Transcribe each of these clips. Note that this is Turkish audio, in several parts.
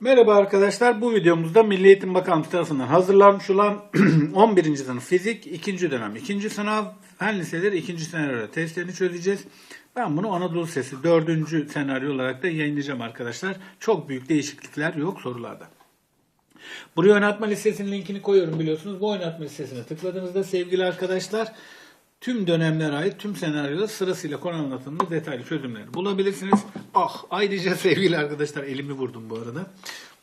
Merhaba arkadaşlar. Bu videomuzda Milli Eğitim Bakanlığı tarafından hazırlanmış olan 11. sınıf fizik 2. dönem 2. sınav fen liseleri 2. senaryo testlerini çözeceğiz. Ben bunu Anadolu Sesi 4. senaryo olarak da yayınlayacağım arkadaşlar. Çok büyük değişiklikler yok sorularda. Buraya oynatma listesinin linkini koyuyorum biliyorsunuz. Bu oynatma listesine tıkladığınızda sevgili arkadaşlar tüm dönemlere ait tüm senaryoda sırasıyla konu anlatımında detaylı çözümleri bulabilirsiniz. Ah ayrıca sevgili arkadaşlar elimi vurdum bu arada.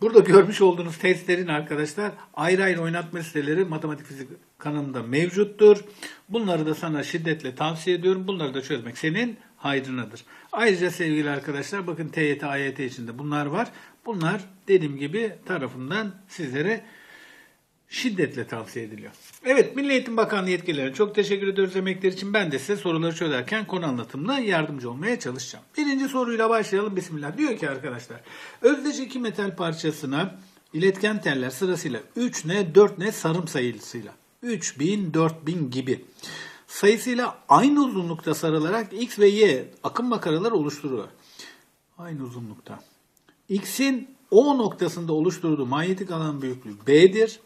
Burada görmüş olduğunuz testlerin arkadaşlar ayrı ayrı oynatma listeleri matematik fizik kanalında mevcuttur. Bunları da sana şiddetle tavsiye ediyorum. Bunları da çözmek senin hayrınadır. Ayrıca sevgili arkadaşlar bakın TYT, AYT içinde bunlar var. Bunlar dediğim gibi tarafından sizlere şiddetle tavsiye ediliyor. Evet Milli Eğitim Bakanlığı yetkililerine çok teşekkür ediyoruz emekleri için. Ben de size soruları çözerken konu anlatımına yardımcı olmaya çalışacağım. Birinci soruyla başlayalım. Bismillah. Diyor ki arkadaşlar. Özdeş iki metal parçasına iletken teller sırasıyla 3N 4N sarım sayısıyla 3000 4000 gibi sayısıyla aynı uzunlukta sarılarak X ve Y akım makaralar oluşturuyor. Aynı uzunlukta. X'in O noktasında oluşturduğu manyetik alan büyüklüğü B'dir.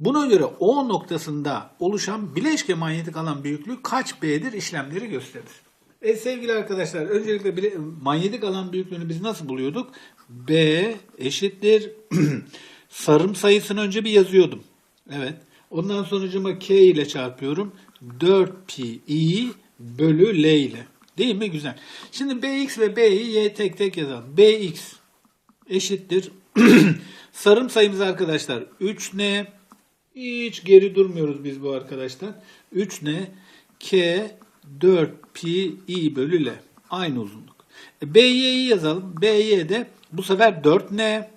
Buna göre O noktasında oluşan bileşke manyetik alan büyüklüğü kaç B'dir işlemleri gösterir. E sevgili arkadaşlar öncelikle bile, manyetik alan büyüklüğünü biz nasıl buluyorduk? B eşittir sarım sayısını önce bir yazıyordum. Evet. Ondan sonucuma K ile çarpıyorum. 4pi i bölü L ile. Değil mi? Güzel. Şimdi Bx ve B'yi y tek tek yazalım. Bx eşittir. Sarım sayımız arkadaşlar 3N. Hiç geri durmuyoruz biz bu arkadaşlar. 3N K 4 pi i bölü L. Aynı uzunluk. E, BY'yi yazalım. BY de bu sefer 4N.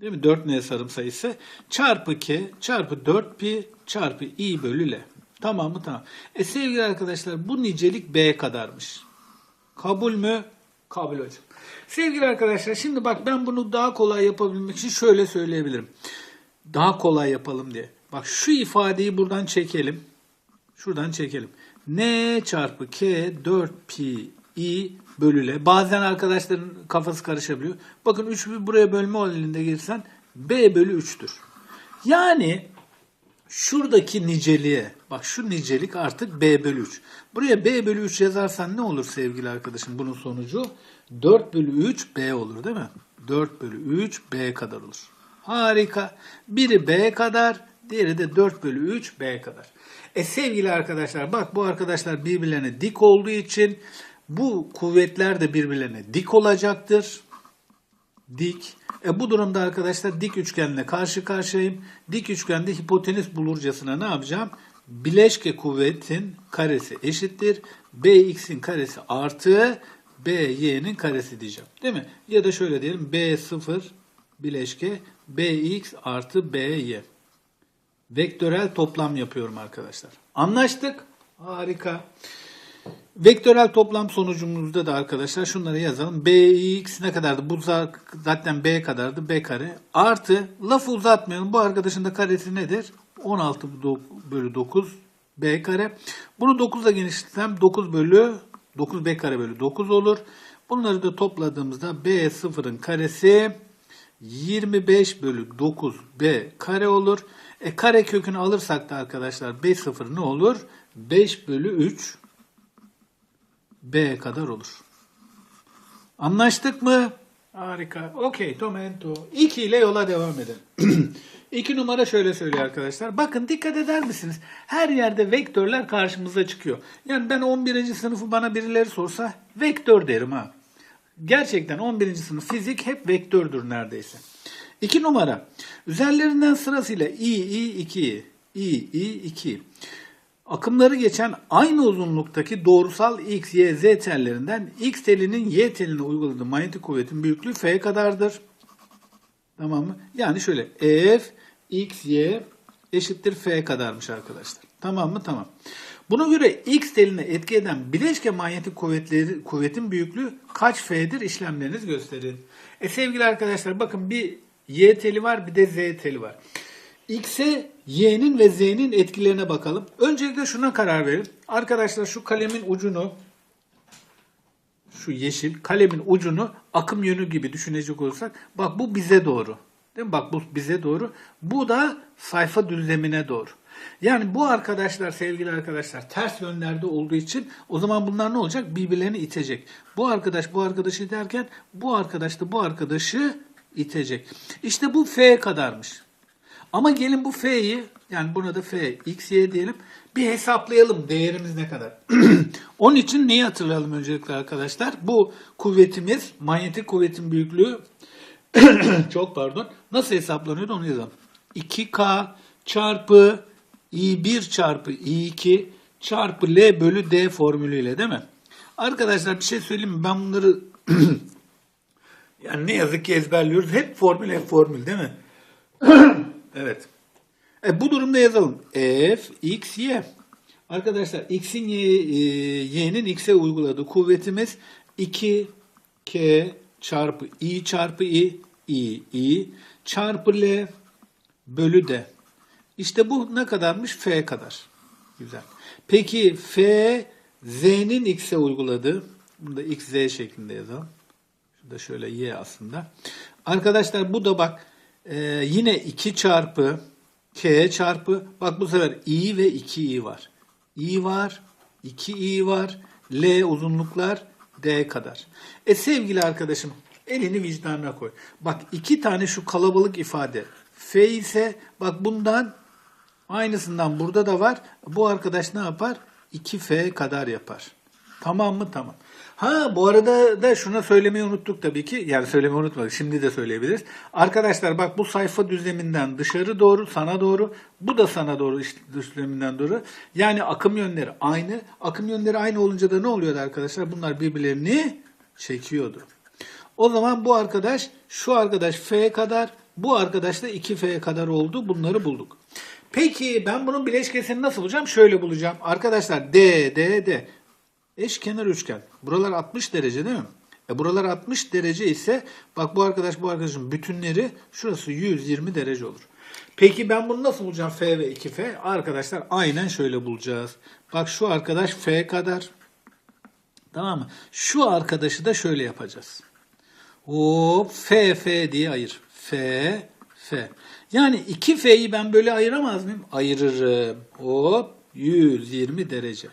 Değil mi? 4N sarım sayısı. Çarpı K çarpı 4 pi çarpı i bölü L. Tamam mı? Tamam. E sevgili arkadaşlar bu nicelik B kadarmış. Kabul mü? Kabul hocam. Sevgili arkadaşlar şimdi bak ben bunu daha kolay yapabilmek için şöyle söyleyebilirim. Daha kolay yapalım diye. Bak şu ifadeyi buradan çekelim. Şuradan çekelim. N çarpı K 4 pi i bölü L. Bazen arkadaşların kafası karışabiliyor. Bakın 3'ü buraya bölme halinde girsen B bölü 3'tür. Yani şuradaki niceliğe bak şu nicelik artık B bölü 3. Buraya B bölü 3 yazarsan ne olur sevgili arkadaşım bunun sonucu? 4 bölü 3 B olur değil mi? 4 bölü 3 B kadar olur. Harika. Biri B kadar, diğeri de 4 bölü 3 B kadar. E sevgili arkadaşlar bak bu arkadaşlar birbirlerine dik olduğu için bu kuvvetler de birbirlerine dik olacaktır. Dik. E bu durumda arkadaşlar dik üçgenle karşı karşıyayım. Dik üçgende hipotenüs bulurcasına ne yapacağım? Bileşke kuvvetin karesi eşittir. Bx'in karesi artı By'nin karesi diyeceğim. Değil mi? Ya da şöyle diyelim. B0 bileşke Bx artı By. Vektörel toplam yapıyorum arkadaşlar. Anlaştık. Harika. Vektörel toplam sonucumuzda da arkadaşlar şunları yazalım. Bx ne kadardı? Bu zaten B kadardı. B kare. Artı lafı uzatmayalım. Bu arkadaşın da karesi nedir? 16 bölü 9 B kare. Bunu 9'la genişletsem 9 bölü 9 B kare bölü 9 olur. Bunları da topladığımızda B sıfırın karesi 25 bölü 9 B kare olur. E kare kökünü alırsak da arkadaşlar B sıfır ne olur? 5 bölü 3 B kadar olur. Anlaştık mı? Harika. Okey, tomento. 2 ile yola devam edelim. 2 numara şöyle söylüyor arkadaşlar. Bakın dikkat eder misiniz? Her yerde vektörler karşımıza çıkıyor. Yani ben 11. sınıfı bana birileri sorsa vektör derim ha. Gerçekten 11. sınıf fizik hep vektördür neredeyse. 2 numara. Üzerlerinden sırasıyla i, i, 2, i, i, 2. Akımları geçen aynı uzunluktaki doğrusal x, y, z tellerinden x telinin y teline uyguladığı manyetik kuvvetin büyüklüğü f kadardır. Tamam mı? Yani şöyle f, x, y eşittir f kadarmış arkadaşlar. Tamam mı? Tamam. Buna göre x teline etki eden bileşke manyetik kuvvetleri, kuvvetin büyüklüğü kaç f'dir işlemleriniz gösterin. E sevgili arkadaşlar bakın bir y teli var bir de z teli var. X'e Y'nin ve Z'nin etkilerine bakalım. Öncelikle şuna karar verin. Arkadaşlar şu kalemin ucunu şu yeşil kalemin ucunu akım yönü gibi düşünecek olursak bak bu bize doğru. Değil mi? Bak bu bize doğru. Bu da sayfa düzlemine doğru. Yani bu arkadaşlar sevgili arkadaşlar ters yönlerde olduğu için o zaman bunlar ne olacak? Birbirlerini itecek. Bu arkadaş bu arkadaşı iterken bu arkadaş da bu arkadaşı itecek. İşte bu F kadarmış. Ama gelin bu F'yi yani buna da F, X, Y diyelim. Bir hesaplayalım değerimiz ne kadar. Onun için neyi hatırlayalım öncelikle arkadaşlar? Bu kuvvetimiz, manyetik kuvvetin büyüklüğü çok pardon. Nasıl hesaplanıyordu onu yazalım. 2K çarpı I1 çarpı I2 çarpı L bölü D formülüyle değil mi? Arkadaşlar bir şey söyleyeyim mi? Ben bunları yani ne yazık ki ezberliyoruz. Hep formül hep formül değil mi? evet. E, bu durumda yazalım. F, X, Y. Arkadaşlar X'in e, Y'nin X'e uyguladığı kuvvetimiz 2 K çarpı I çarpı I, I, I çarpı L bölü D. İşte bu ne kadarmış? F kadar. Güzel. Peki F, Z'nin X'e uyguladığı, bunu da X, Z şeklinde yazalım. Şurada şöyle Y aslında. Arkadaşlar bu da bak e, yine 2 çarpı K çarpı bak bu sefer I ve 2I var. I var, 2I var, L uzunluklar D kadar. E sevgili arkadaşım elini vicdanına koy. Bak iki tane şu kalabalık ifade. F ise bak bundan aynısından burada da var. Bu arkadaş ne yapar? 2F kadar yapar. Tamam mı? Tamam. Ha bu arada da şuna söylemeyi unuttuk tabii ki. Yani söylemeyi unutmadık. Şimdi de söyleyebiliriz. Arkadaşlar bak bu sayfa düzleminden dışarı doğru, sana doğru. Bu da sana doğru düzleminden doğru. Yani akım yönleri aynı. Akım yönleri aynı olunca da ne oluyordu arkadaşlar? Bunlar birbirlerini çekiyordu. O zaman bu arkadaş, şu arkadaş F kadar, bu arkadaş da 2F kadar oldu. Bunları bulduk. Peki ben bunun bileşkesini nasıl bulacağım? Şöyle bulacağım. Arkadaşlar D, D, D. Eşkenar üçgen. Buralar 60 derece değil mi? E buralar 60 derece ise bak bu arkadaş bu arkadaşın bütünleri şurası 120 derece olur. Peki ben bunu nasıl bulacağım F ve 2F? Arkadaşlar aynen şöyle bulacağız. Bak şu arkadaş F kadar. Tamam mı? Şu arkadaşı da şöyle yapacağız. Hop F F diye ayır. F F. Yani 2F'yi ben böyle ayıramaz mıyım? Ayırırım. Hop 120 derece.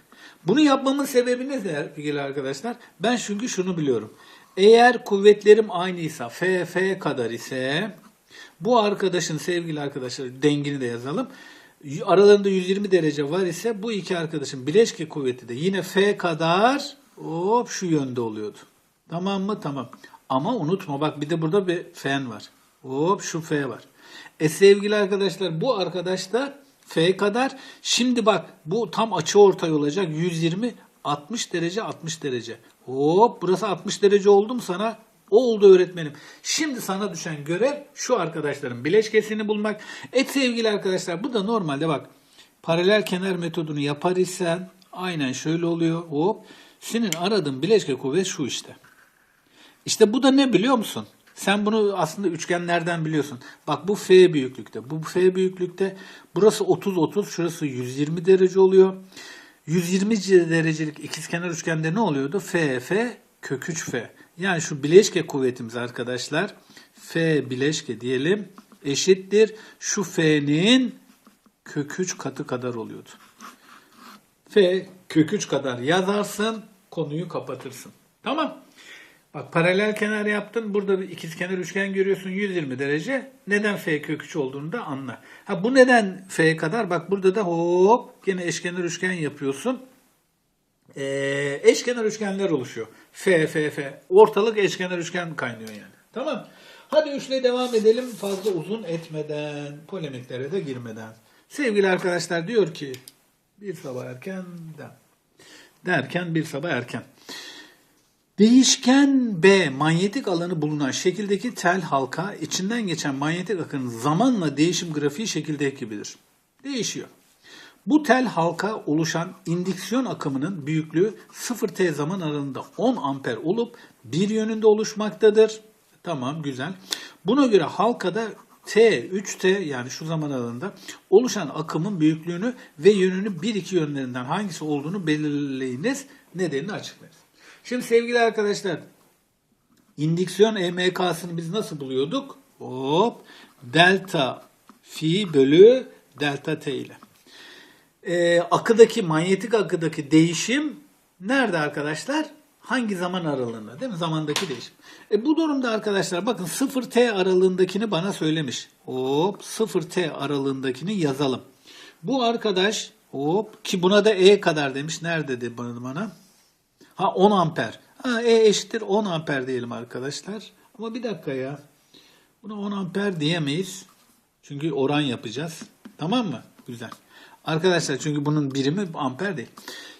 Bunu yapmamın sebebi ne sevgili arkadaşlar? Ben çünkü şunu biliyorum. Eğer kuvvetlerim aynıysa F F kadar ise bu arkadaşın sevgili arkadaşlar dengini de yazalım. Aralarında 120 derece var ise bu iki arkadaşın bileşke kuvveti de yine F kadar hop şu yönde oluyordu. Tamam mı? Tamam. Ama unutma bak bir de burada bir fen var. Hop şu F var. E sevgili arkadaşlar bu arkadaş da F kadar. Şimdi bak bu tam açı ortay olacak. 120 60 derece 60 derece. Hop burası 60 derece oldu mu sana? Oldu öğretmenim. Şimdi sana düşen görev şu arkadaşların bileşkesini bulmak. Et sevgili arkadaşlar bu da normalde bak paralel kenar metodunu yapar isen aynen şöyle oluyor. Hop senin aradığın bileşke kuvvet şu işte. İşte bu da ne biliyor musun? Sen bunu aslında üçgenlerden biliyorsun. Bak bu F büyüklükte. Bu F büyüklükte. Burası 30 30, şurası 120 derece oluyor. 120 derecelik ikizkenar üçgende ne oluyordu? F F kök 3 F. Yani şu bileşke kuvvetimiz arkadaşlar F bileşke diyelim eşittir. Şu F'nin kök 3 katı kadar oluyordu. F kök 3 kadar yazarsın konuyu kapatırsın. Tamam. Bak paralel kenar yaptın. Burada bir ikizkenar üçgen görüyorsun 120 derece. Neden f kök 3 olduğunu da anla. Ha bu neden f kadar? Bak burada da hop yine eşkenar üçgen yapıyorsun. Ee, eşkenar üçgenler oluşuyor. F, F, F. Ortalık eşkenar üçgen kaynıyor yani. Tamam. Hadi üçle devam edelim fazla uzun etmeden, polemiklere de girmeden. Sevgili arkadaşlar diyor ki bir sabah erken derken bir sabah erken. Değişken B manyetik alanı bulunan şekildeki tel halka içinden geçen manyetik akının zamanla değişim grafiği şekildeki gibidir. Değişiyor. Bu tel halka oluşan indüksiyon akımının büyüklüğü 0t zaman aralığında 10 amper olup bir yönünde oluşmaktadır. Tamam güzel. Buna göre halkada T, 3T yani şu zaman aralığında oluşan akımın büyüklüğünü ve yönünü 1-2 yönlerinden hangisi olduğunu belirleyiniz. Nedenini açıklayınız. Şimdi sevgili arkadaşlar İndüksiyon EMK'sını biz nasıl buluyorduk? Hop delta fi bölü delta t ile. Ee, akıdaki manyetik akıdaki değişim nerede arkadaşlar? Hangi zaman aralığında değil mi? Zamandaki değişim. E, bu durumda arkadaşlar bakın 0t aralığındakini bana söylemiş. Hop 0t aralığındakini yazalım. Bu arkadaş hop ki buna da e kadar demiş. Nerede dedi bana? Ha 10 amper. Ha E eşittir 10 amper diyelim arkadaşlar. Ama bir dakika ya. Buna 10 amper diyemeyiz. Çünkü oran yapacağız. Tamam mı? Güzel. Arkadaşlar çünkü bunun birimi amper değil.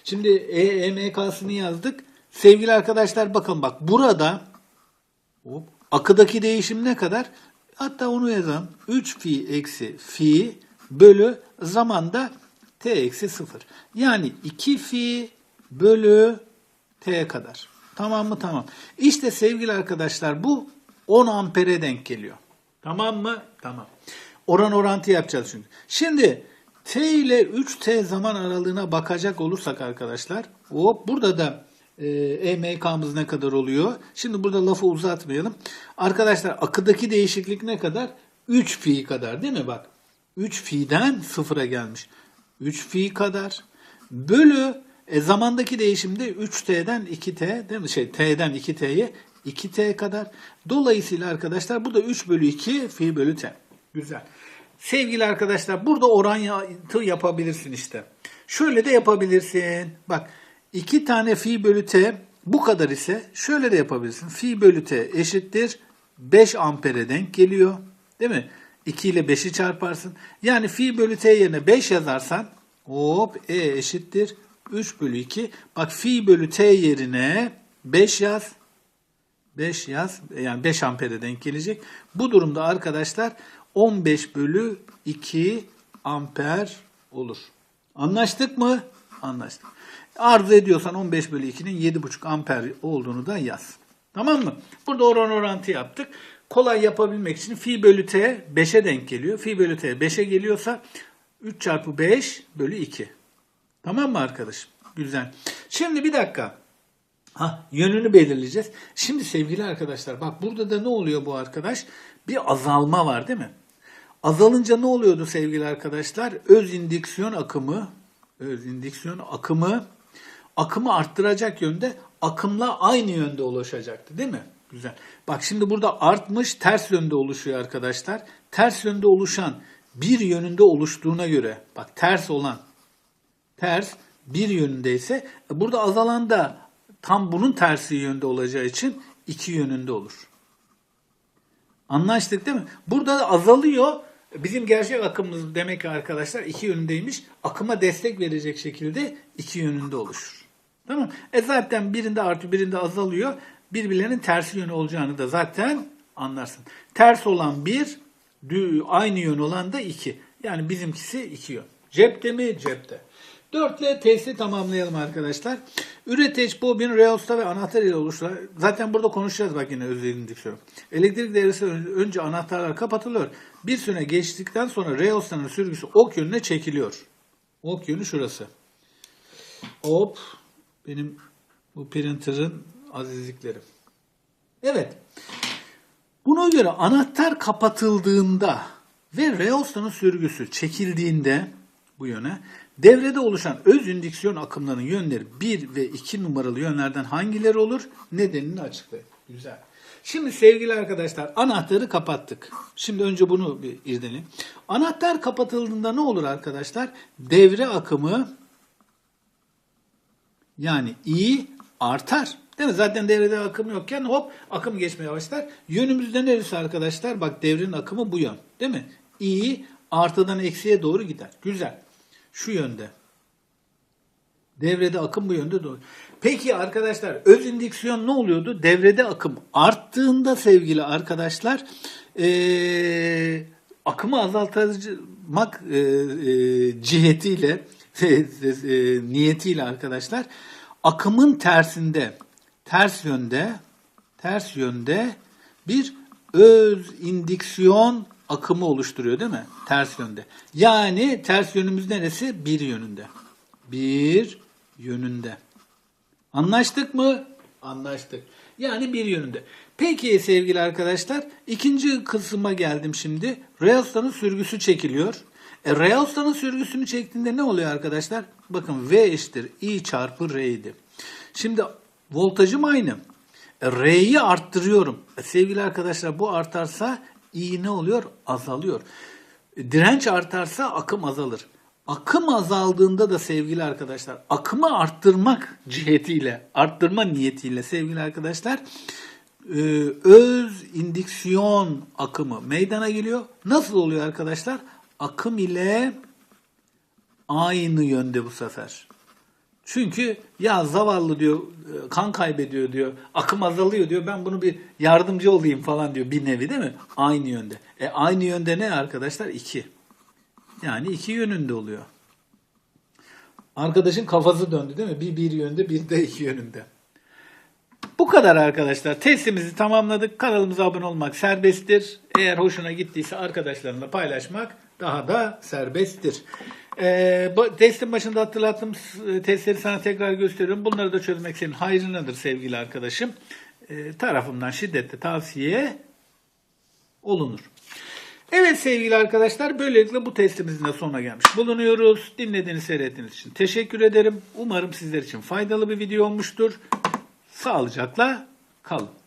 Şimdi E, EMK'sını yazdık. Sevgili arkadaşlar bakın bak burada hop, akıdaki değişim ne kadar? Hatta onu yazalım. 3 fi eksi fi bölü zamanda t eksi 0. Yani 2 fi bölü t'ye kadar. Tamam mı? Tamam. İşte sevgili arkadaşlar bu 10 ampere denk geliyor. Tamam mı? Tamam. Oran orantı yapacağız çünkü. Şimdi t ile 3t zaman aralığına bakacak olursak arkadaşlar hop burada da e, EMK'mız ne kadar oluyor? Şimdi burada lafı uzatmayalım. Arkadaşlar akıdaki değişiklik ne kadar? 3 fi kadar değil mi? Bak 3 fi'den sıfıra gelmiş. 3 fi kadar bölü e, zamandaki değişimde 3t'den 2t değil mi? Şey t'den 2t'ye 2t kadar. Dolayısıyla arkadaşlar bu da 3 bölü 2 fi bölü t. Güzel. Sevgili arkadaşlar burada orantı yapabilirsin işte. Şöyle de yapabilirsin. Bak 2 tane fi bölü t bu kadar ise şöyle de yapabilirsin. Fi bölü t eşittir 5 ampere denk geliyor. Değil mi? 2 ile 5'i çarparsın. Yani fi bölü t yerine 5 yazarsan hop e eşittir 3 bölü 2. Bak fi bölü t yerine 5 yaz. 5 yaz. Yani 5 ampere denk gelecek. Bu durumda arkadaşlar 15 bölü 2 amper olur. Anlaştık mı? Anlaştık. Arzu ediyorsan 15 bölü 2'nin 7,5 amper olduğunu da yaz. Tamam mı? Burada oran orantı yaptık. Kolay yapabilmek için fi bölü t 5'e denk geliyor. Fi bölü t 5'e geliyorsa 3 çarpı 5 bölü 2. Tamam mı arkadaşım? Güzel. Şimdi bir dakika. Ha, yönünü belirleyeceğiz. Şimdi sevgili arkadaşlar bak burada da ne oluyor bu arkadaş? Bir azalma var değil mi? Azalınca ne oluyordu sevgili arkadaşlar? Öz indüksiyon akımı, öz indüksiyon akımı akımı arttıracak yönde akımla aynı yönde ulaşacaktı değil mi? Güzel. Bak şimdi burada artmış ters yönde oluşuyor arkadaşlar. Ters yönde oluşan bir yönünde oluştuğuna göre bak ters olan ters bir yönündeyse burada azalan da tam bunun tersi yönde olacağı için iki yönünde olur. Anlaştık değil mi? Burada da azalıyor. Bizim gerçek akımımız demek ki arkadaşlar iki yönündeymiş. Akıma destek verecek şekilde iki yönünde oluşur. Tamam E zaten birinde artı birinde azalıyor. Birbirlerinin tersi yönü olacağını da zaten anlarsın. Ters olan bir, aynı yön olan da iki. Yani bizimkisi iki yön. Cepte mi? Cepte. Dörtle testi tamamlayalım arkadaşlar. Üreteç, bobin, reosta ve anahtar ile oluşturan. Zaten burada konuşacağız bak yine özelliğini diksiyon. Elektrik devresi ön- önce anahtarlar kapatılıyor. Bir süre geçtikten sonra reostanın sürgüsü ok yönüne çekiliyor. Ok yönü şurası. Hop. Benim bu printer'ın azizliklerim. Evet. Buna göre anahtar kapatıldığında ve reostanın sürgüsü çekildiğinde bu yöne devrede oluşan öz indüksiyon akımlarının yönleri 1 ve 2 numaralı yönlerden hangileri olur? Nedenini açıklayın. Güzel. Şimdi sevgili arkadaşlar anahtarı kapattık. Şimdi önce bunu bir irdelim. Anahtar kapatıldığında ne olur arkadaşlar? Devre akımı yani i artar. Değil mi? Zaten devrede akım yokken hop akım geçmeye başlar. Yönümüzde neresi arkadaşlar? Bak devrenin akımı bu yön. Değil mi? i artıdan eksiye doğru gider. Güzel. Şu yönde. Devrede akım bu yönde doğru. Peki arkadaşlar öz indüksiyon ne oluyordu? Devrede akım arttığında sevgili arkadaşlar eee, akımı azaltmak eee, eee, cihetiyle eee, niyetiyle arkadaşlar akımın tersinde ters yönde ters yönde bir öz indüksiyon akımı oluşturuyor değil mi? Ters yönde. Yani ters yönümüz neresi? Bir yönünde. Bir yönünde. Anlaştık mı? Anlaştık. Yani bir yönünde. Peki sevgili arkadaşlar ikinci kısma geldim şimdi. Reelsta'nın sürgüsü çekiliyor. E, Reelsta'nın sürgüsünü çektiğinde ne oluyor arkadaşlar? Bakın V eşittir I çarpı R'ydi. Şimdi voltajım aynı. E, R'yi arttırıyorum. E, sevgili arkadaşlar bu artarsa I ne oluyor? Azalıyor. Direnç artarsa akım azalır. Akım azaldığında da sevgili arkadaşlar akımı arttırmak cihetiyle, arttırma niyetiyle sevgili arkadaşlar e, öz indüksiyon akımı meydana geliyor. Nasıl oluyor arkadaşlar? Akım ile aynı yönde bu sefer. Çünkü ya zavallı diyor e, kan kaybediyor diyor. Akım azalıyor diyor. Ben bunu bir yardımcı olayım falan diyor bir nevi değil mi? Aynı yönde. E aynı yönde ne arkadaşlar? İki. Yani iki yönünde oluyor. Arkadaşın kafası döndü değil mi? Bir bir yönde bir de iki yönünde. Bu kadar arkadaşlar. Testimizi tamamladık. Kanalımıza abone olmak serbesttir. Eğer hoşuna gittiyse arkadaşlarınla paylaşmak daha da serbesttir. Bu testin başında hatırlattığım e, testleri sana tekrar gösteriyorum. Bunları da çözmek senin hayrınadır sevgili arkadaşım. Ee, tarafımdan şiddetle tavsiye olunur. Evet sevgili arkadaşlar böylelikle bu testimizin de sonuna gelmiş bulunuyoruz. Dinlediğiniz seyrettiğiniz için teşekkür ederim. Umarım sizler için faydalı bir video olmuştur. Sağlıcakla kalın.